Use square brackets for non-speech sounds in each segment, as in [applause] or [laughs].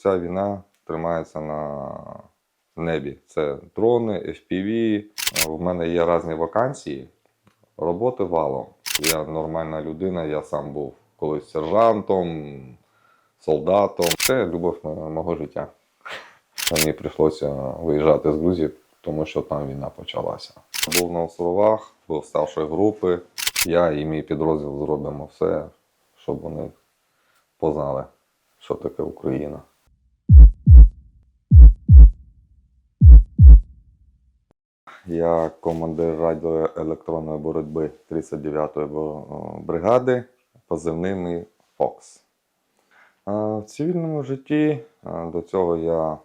Ця війна тримається на небі. Це дрони, FPV. У мене є різні вакансії. Роботи валом. Я нормальна людина, я сам був колись сержантом, солдатом. Це любов мо- мого життя. Мені прийшлося виїжджати з Грузії, тому що там війна почалася. Був на островах, був старшої групи. Я і мій підрозділ зробимо все, щоб вони познали, що таке Україна. Я командир радіоелектронної боротьби 39-ї бригади, позивний Фокс. В цивільному житті до цього я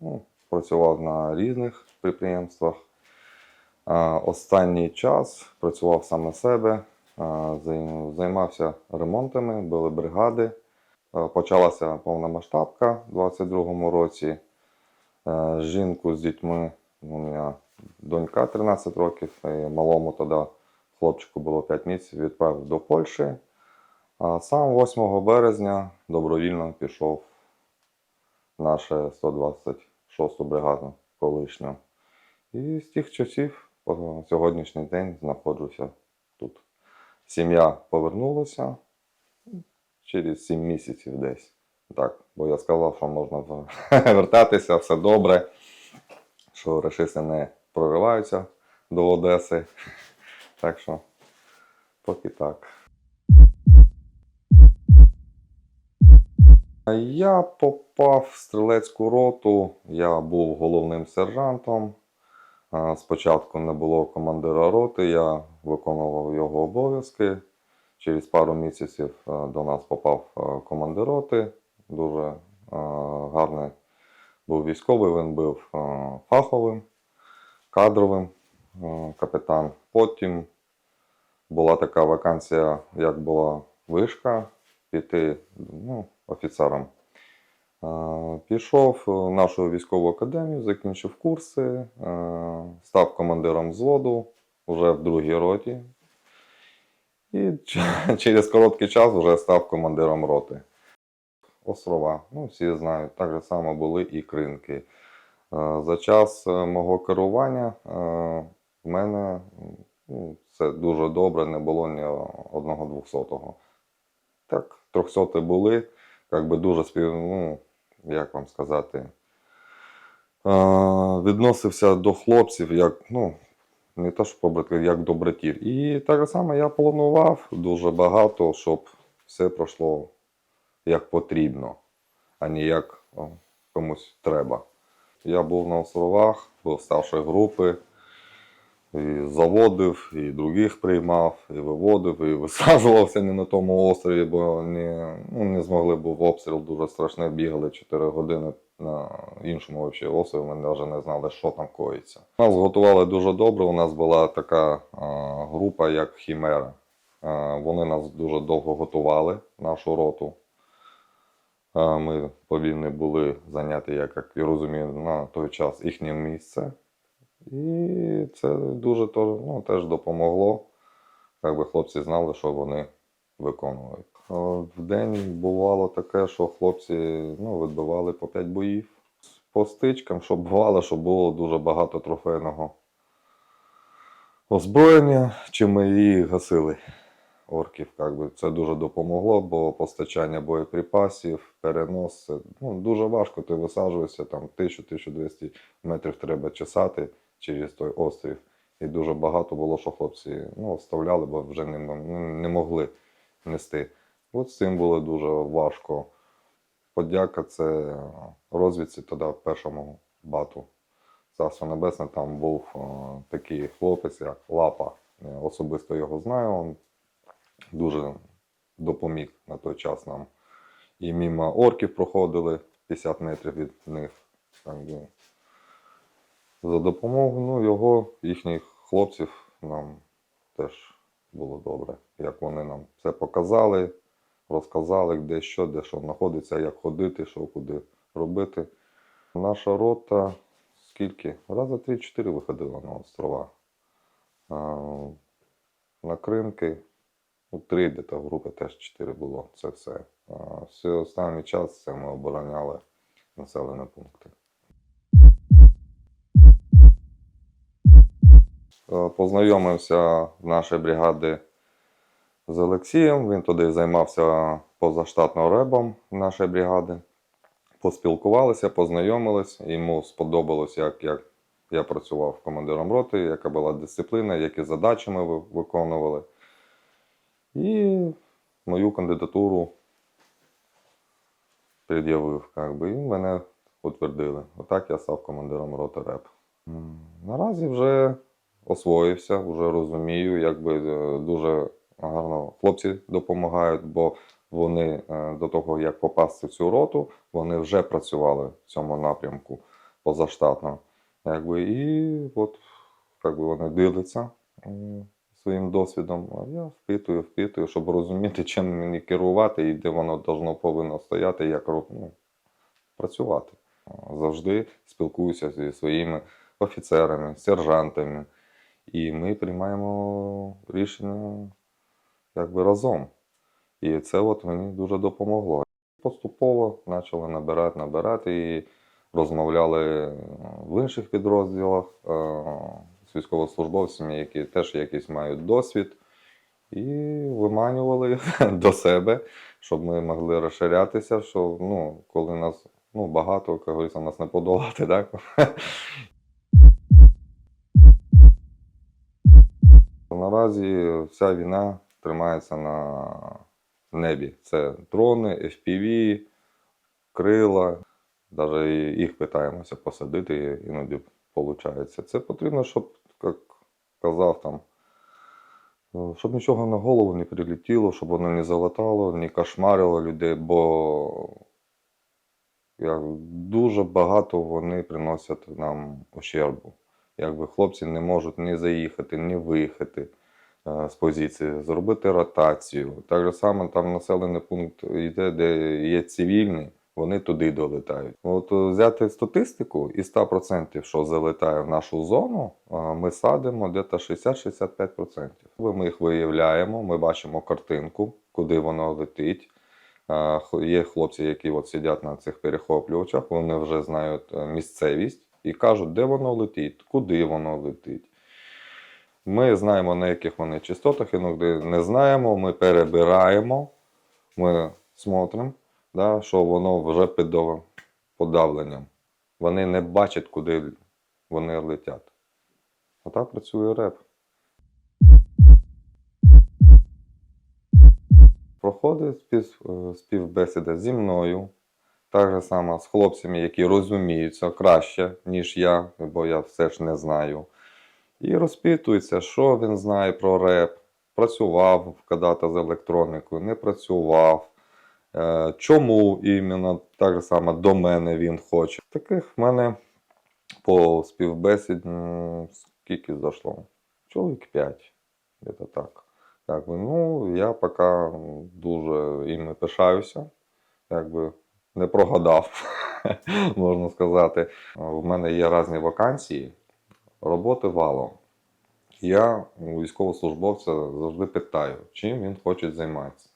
ну, працював на різних підприємствах. Останній час працював сам на себе, займався ремонтами, були бригади. Почалася повномасштабка у 22-му році. Жінку з дітьми у мене донька 13 років, малому тоді хлопчику було 5 місяців, відправив до Польщі. А сам 8 березня добровільно пішов в наше 126 бригаду колишню. І з тих часів по сьогоднішній день знаходжуся тут. Сім'я повернулася через 7 місяців десь. Так, бо я сказав, що можна [laughs] вертатися, все добре, що рашисти не прориваються до Одеси. Так що, поки так. Я попав в стрілецьку роту, я був головним сержантом. Спочатку не було командира роти, я виконував його обов'язки. Через пару місяців е, до нас попав е, командир роти. Дуже е, гарний був військовий, він був фаховим, кадровим е, капітан. Потім була така вакансія, як була вишка, піти ну, офіцером. Е, Пішов в нашу військову академію, закінчив курси, е, став командиром взводу вже в другій роті. І [laughs] через короткий час вже став командиром роти. Острова, ну всі знають, так же само були і кринки. Е, За час е, мого керування е, в мене ну, це дуже добре, не було ні одного двохсотого. Так, трьохсоти були, як би дуже спів, ну, як вам сказати, відносився до хлопців як, ну, не то, що побратимів, як до братів. І так само я планував дуже багато, щоб все пройшло як потрібно, а не як комусь треба. Я був на островах, був старшої групи, і заводив, і других приймав, і виводив, і [laughs] висаджувався не на тому острові, бо не, ну, не змогли, був обстріл дуже страшний, бігали 4 години на іншому вообще острові, ми навіть не знали, що там коїться. Нас готували дуже добре, у нас була така а, група, як Хімера. А, вони нас дуже довго готували, нашу роту. Ми повинні були зайняти, як, я розумію, на той час їхнє місце. І це дуже ну, теж допомогло. Якби хлопці знали, що вони виконують. В день бувало таке, що хлопці ну, відбивали по 5 боїв. По стичкам, що бувало, що було дуже багато трофейного озброєння, чи ми її гасили орків. Як би. Це дуже допомогло, бо постачання боєприпасів, перенос, ну, дуже важко. Ти висаджуєшся, там 1000-1200 метрів треба чесати через той острів. І дуже багато було, що хлопці ну, вставляли, бо вже не, не могли нести. От з цим було дуже важко. Подяка це розвідці тоді першому бату. Царство Небесне, там був е, такий хлопець, як Лапа. Особисто його знаю. Дуже допоміг на той час нам. І мимо орків проходили 50 метрів від них. Би. За допомогою ну, його, їхніх хлопців, нам теж було добре. Як вони нам все показали, розказали, де що, де що знаходиться, як ходити, що куди робити. Наша рота скільки? Раза 3-4 виходила на острова. На кринки, ну, три де в групи теж 4 було. Це все все останній час це ми обороняли населені пункти. Е, Познайомився в нашій бригаді з Олексієм. Він туди займався позаштатно ребом нашої бригади. Поспілкувалися, познайомились. Йому сподобалось, як, як я працював командиром роти, яка була дисципліна, які задачі ми виконували. І мою кандидатуру пред'явив, як би, і мене утвердили. Отак я став командиром роти РЕП. Наразі вже освоївся, вже розумію, якби е, дуже гарно хлопці допомагають, бо вони е, до того, як попасти в цю роту, вони вже працювали в цьому напрямку позаштатно. Якби, і от якби вони діляться м, своїм досвідом, а я впитую, впитую, щоб розуміти, чим мені керувати і де воно должно повинно стояти, як ну, працювати. Завжди спілкуюся зі своїми офіцерами, сержантами, і ми приймаємо рішення якби разом. І це от мені дуже допомогло. Поступово почали набирати, набирати і розмовляли в інших підрозділах з військовослужбовцями, які теж якийсь мають досвід, і виманювали [laughs] до себе, щоб ми могли розширятися, що ну, коли нас ну, багато, говориться, нас не подолати, так? [laughs] Наразі вся війна тримається на небі. Це дрони, FPV, крила. Навіть їх питаємося посадити, іноді виходить. Це потрібно, щоб, як казав там, е, щоб нічого на голову не прилетіло, щоб воно не залатало, не кошмарило людей, бо як, дуже багато вони приносять нам ущербу. Якби хлопці не можуть ні заїхати, ні виїхати е, з позиції, зробити ротацію. Так само там населений пункт йде, де є цивільні, вони туди долетають. От е, взяти статистику і 100%, що залетає в нашу зону, е, ми садимо десь 60-65%. Ми їх виявляємо, ми бачимо картинку, куди воно летить. Е, Є хлопці, які от сидять на цих перехоплювачах, вони вже знають місцевість і кажуть, де воно летить, куди воно летить. Ми знаємо, на яких вони частотах, іноді не знаємо, ми перебираємо, ми смотримо, да, що воно вже під подавленням. Вони не бачать, куди вони летять. Отак працює реп. Проходить спів, е, співбесіда зі мною, так же само з хлопцями, які розуміються краще, ніж я, бо я все ж не знаю. І розпитується, що він знає про реп, працював когда-то з електроникою, не працював, чому іменно так само до мене він хоче. Таких в мене по співбесід скільки зайшло? Чоловік 5, десь так. Якби, ну, я поки дуже іми пишаюся, якби не прогадав, [laughs] можна сказати. У мене є різні вакансії, роботи валом. Я у військовослужбовця завжди питаю, чим він хоче займатися,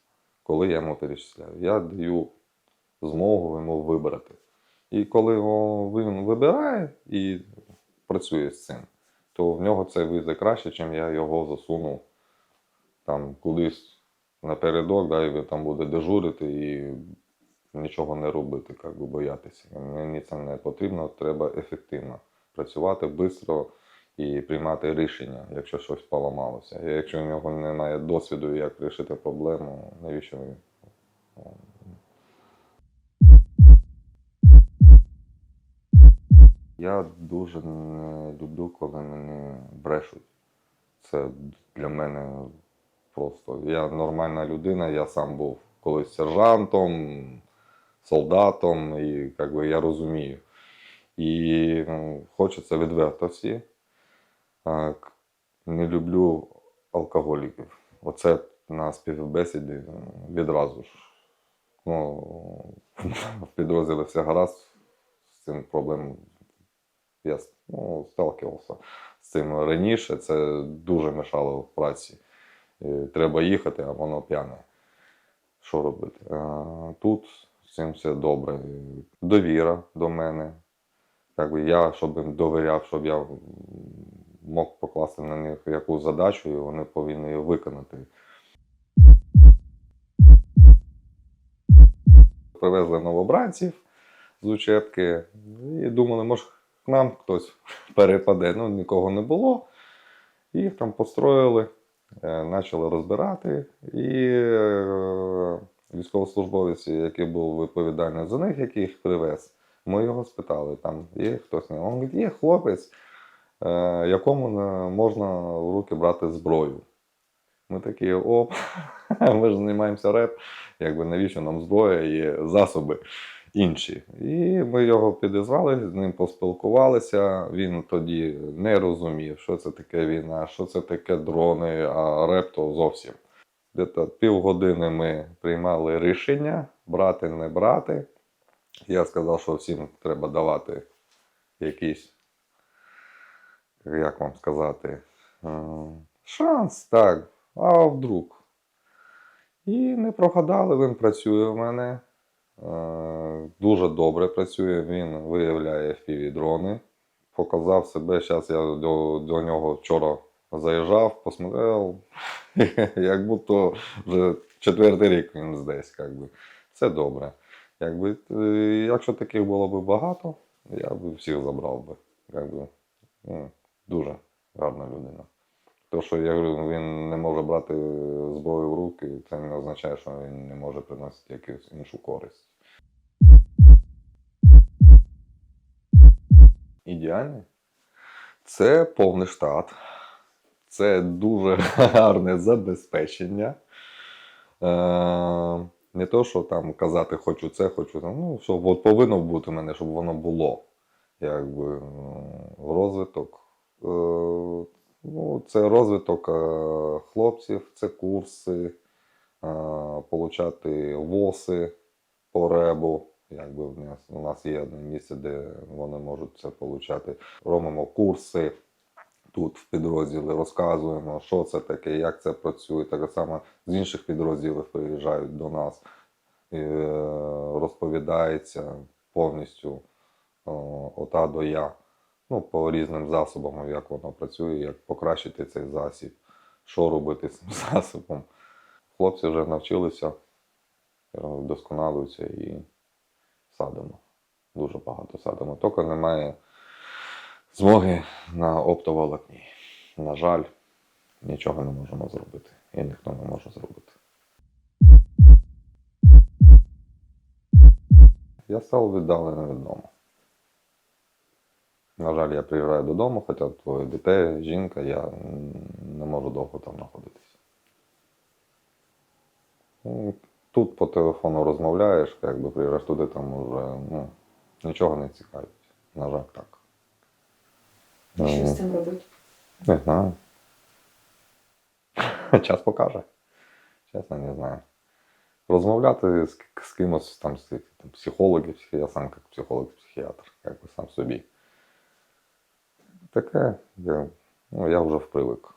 коли я йому перечисляю. Я даю змогу йому вибрати. І коли він вибирає і працює з цим, то в нього це вийде краще, чим я його засуну там кудись напередок, да, і він там буде дежурити і нічого не робити, як би боятися. Мені це не потрібно, треба ефективно працювати швидко і приймати рішення, якщо щось поламалося. І якщо в нього немає досвіду, як вирішити проблему, навіщо він? Я дуже не люблю, коли мені брешуть. Це для мене просто. Я нормальна людина, я сам був колись сержантом, солдатом, і як би, я розумію. І ну, хочеться відверто всі. А, к- Не люблю алкоголіків. Оце на співбесіді відразу ж. Ну, [laughs] в підрозділі все гаразд, з цим проблем я ну, сталкивався з цим раніше. Це дуже мешало в праці. Треба їхати, а воно п'яне. що робити? Тут з цим все добре. Довіра до мене. Якби я, щоб їм довіряв, щоб я мог покласти на них якусь задачу, і вони повинні її виконати. Привезли новобранців з учебки і думали, може, к нам хтось перепаде. Ну, нікого не було. Їх там построїли, е, почали розбирати. І е, військовослужбовець, який був відповідальний за них, який їх привез, ми його спитали, там є хтось. Він є хлопець, якому не можна в руки брати зброю. Ми такі, оп, [laughs] ми ж займаємося реп, якби навіщо нам зброя і засоби інші. І ми його підізвали, з ним поспілкувалися. Він тоді не розумів, що це таке війна, що це таке дрони, а реп то зовсім. Десь півгодини ми приймали рішення брати, не брати. Я сказав, що всім треба давати якийсь, як вам сказати, е, шанс, так, а вдруг. І не прогадали, він працює у мене. Е, Дуже добре працює, він виявляє fpv дрони. Показав себе. Зараз я до, до нього вчора заїжджав, посмотрел, [laughs] як будто вже четвертий рік він здесь. Якби. Це добре. Якби, е, якщо таких було б багато, я б всіх забрав би. Якби, ну, дуже гарна людина. То, що я говорю, він не може брати зброю в руки, це не означає, що він не може приносити якусь іншу користь. Ідеальний? Це повний штат. Це дуже гарне забезпечення. Е, не то, що там казати хочу це, хочу там. Ну, що от повинно бути в мене, щоб воно було. Якби м, розвиток. Е, ну, це розвиток е, хлопців, це курси, е, получати ВОСи по ребу. Якби в нас, у нас є одне місце, де вони можуть це получати. Робимо курси тут в підрозділі, розказуємо, що це таке, як це працює. Так само з інших підрозділів приїжджають до нас і розповідається повністю ота до я. Ну, по різним засобам, як воно працює, як покращити цей засіб, що робити цим [laughs] засобом. Хлопці вже навчилися, е, вдосконалюються і садимо. Дуже багато садимо. Тільки немає змоги на оптоволокні. На жаль, нічого не можемо зробити. І ніхто не може зробити. Я став віддалений від дому. На жаль, я приїжджаю додому, хоча двоє дітей, жінка, я не можу довго там знаходитися. Ну, Тут по телефону розмовляєш, якби приїжджаєш туди, там уже ну, нічого не цікавить. На жаль, так. І Що з цим робити? Не знаю. [laughs] Час покаже. Чесно, не знаю. Розмовляти з, з кимось там, з там, психологів, я сам як психолог, психіатр, якби сам собі. Таке, я, ну, я вже впривик.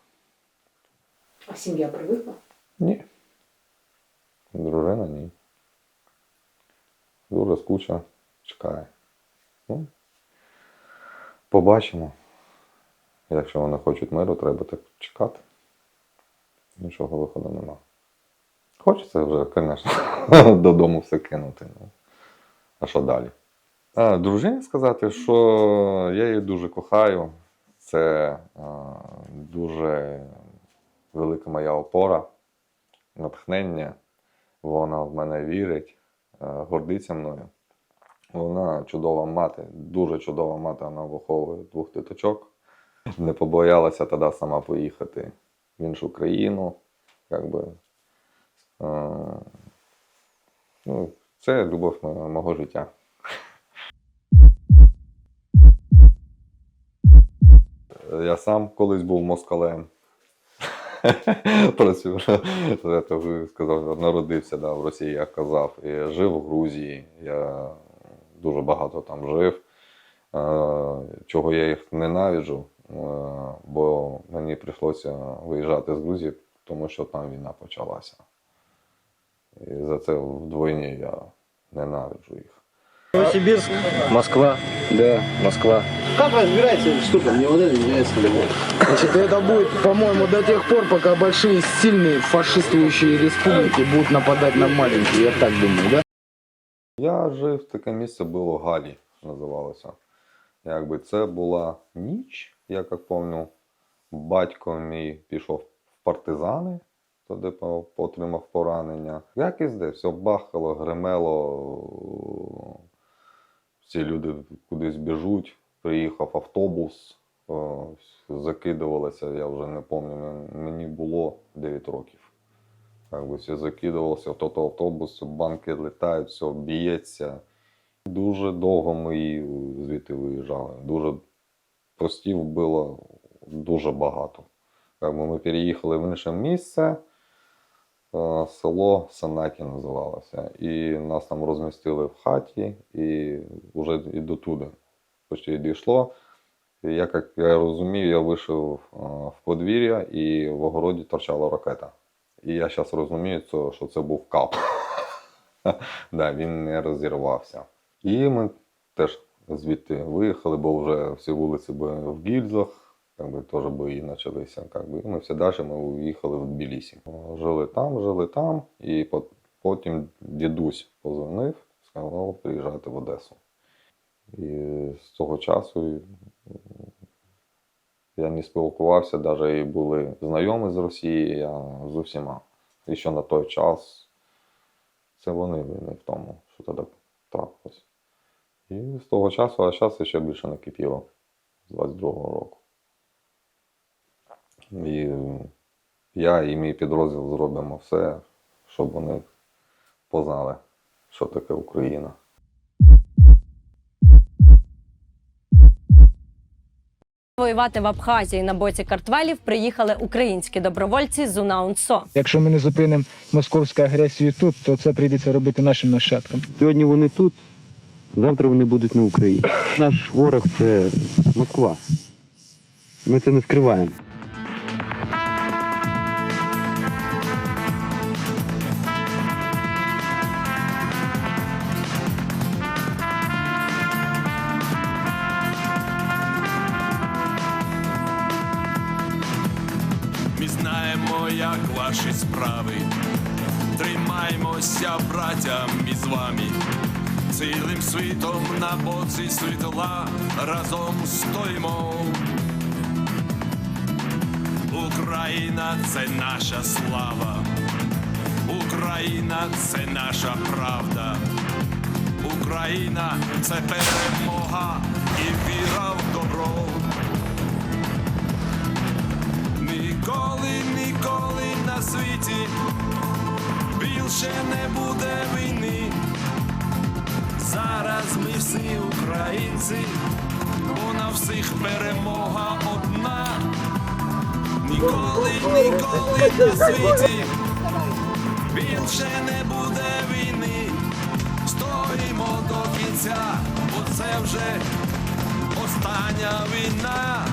А сім'я привикла? Ні. Дружина ні. Дуже скуча, чекає. Ну, побачимо. Якщо вони хочуть миру, треба так чекати. Нічого виходу нема. Хочеться вже, звісно, [laughs] додому все кинути. Ну. А що далі? А, дружині сказати, що я її дуже кохаю. Це а, дуже велика моя опора, натхнення. Вона в мене вірить, е, гордиться мною. Вона чудова мати, дуже чудова мати, вона виховує двох діточок. Не побоялася тоді сама поїхати в іншу країну. Якби, е, ну, це любов мо- мого життя. Я сам колись був москалем. [laughs] Сказав, народився да, в Росії, як казав, і жив у Грузії. Я дуже багато там жив. Е, Чого я їх ненавиджу, е, бо мені прийшлося виїжджати з Грузії, тому що там війна почалася. І за це вдвойні я ненавиджу їх. Новосибирск, Москва. Да, Москва. Как разбирается штука? Мне вот это не нравится по-любому. Значит, это будет, по-моему, до тех пор, пока большие сильные фашистующие республики будут нападать на маленькие, я так думаю, да? Я жив, таке місце було Галі, називалося. Якби це була ніч, я як пам'ятаю, батько мій пішов в партизани, туди по- отримав поранення. Як і здесь, все бахало, гримело, всі люди кудись біжуть, приїхав автобус, о, закидувалося, я вже не пам'ятаю, мені було 9 років. Как би всі закидувалися в тот автобус, банки літають, все б'ється. Дуже довго ми звідти виїжджали. Дуже постів було дуже багато. Как би ми переїхали в інше місце, е, село Санакі називалося. І нас там розмістили в хаті, і вже і до туди почти дійшло. І я, як я розумію, я вийшов е, в подвір'я і в огороді торчала ракета. І я зараз розумію, що це був кап. [laughs] да, він не розірвався. І ми теж звідти виїхали, бо вже всі вулиці були в гільзах, якби теж бої почалися. Якби. І ми всі далі ми уїхали в Тбілісі. Жили там, жили там, і потім дідусь позвонив, сказав, приїжджайте в Одесу. І з того часу я не спілкувався, навіть і були знайомі з Росії, я з усіма. І що на той час це вони винні в тому, що тоді трапилось. І з того часу, а зараз ще більше накипіло з 22-го року. І я і мій підрозділ зробимо все, щоб вони познали, що таке Україна. Воювати в Абхазії на боці картвелів приїхали українські добровольці з УНАУНСО. Якщо ми не зупинимо московську агресію тут, то це прийдеться робити нашим нащадкам. Сьогодні вони тут, завтра вони будуть на Україні. Наш ворог це Москва. Ми це не скриваємо. Як ваші справи. Тримаймося, браття, ми з вами. Цілим світом на боці світла разом стоїмо. Україна це наша слава. Україна це наша правда. Україна це перемога більше не буде війни. Зараз ми всі українці, бо на всіх перемога одна. Ніколи, ніколи на світі більше не буде війни. Стоїмо до кінця, бо це вже остання війна.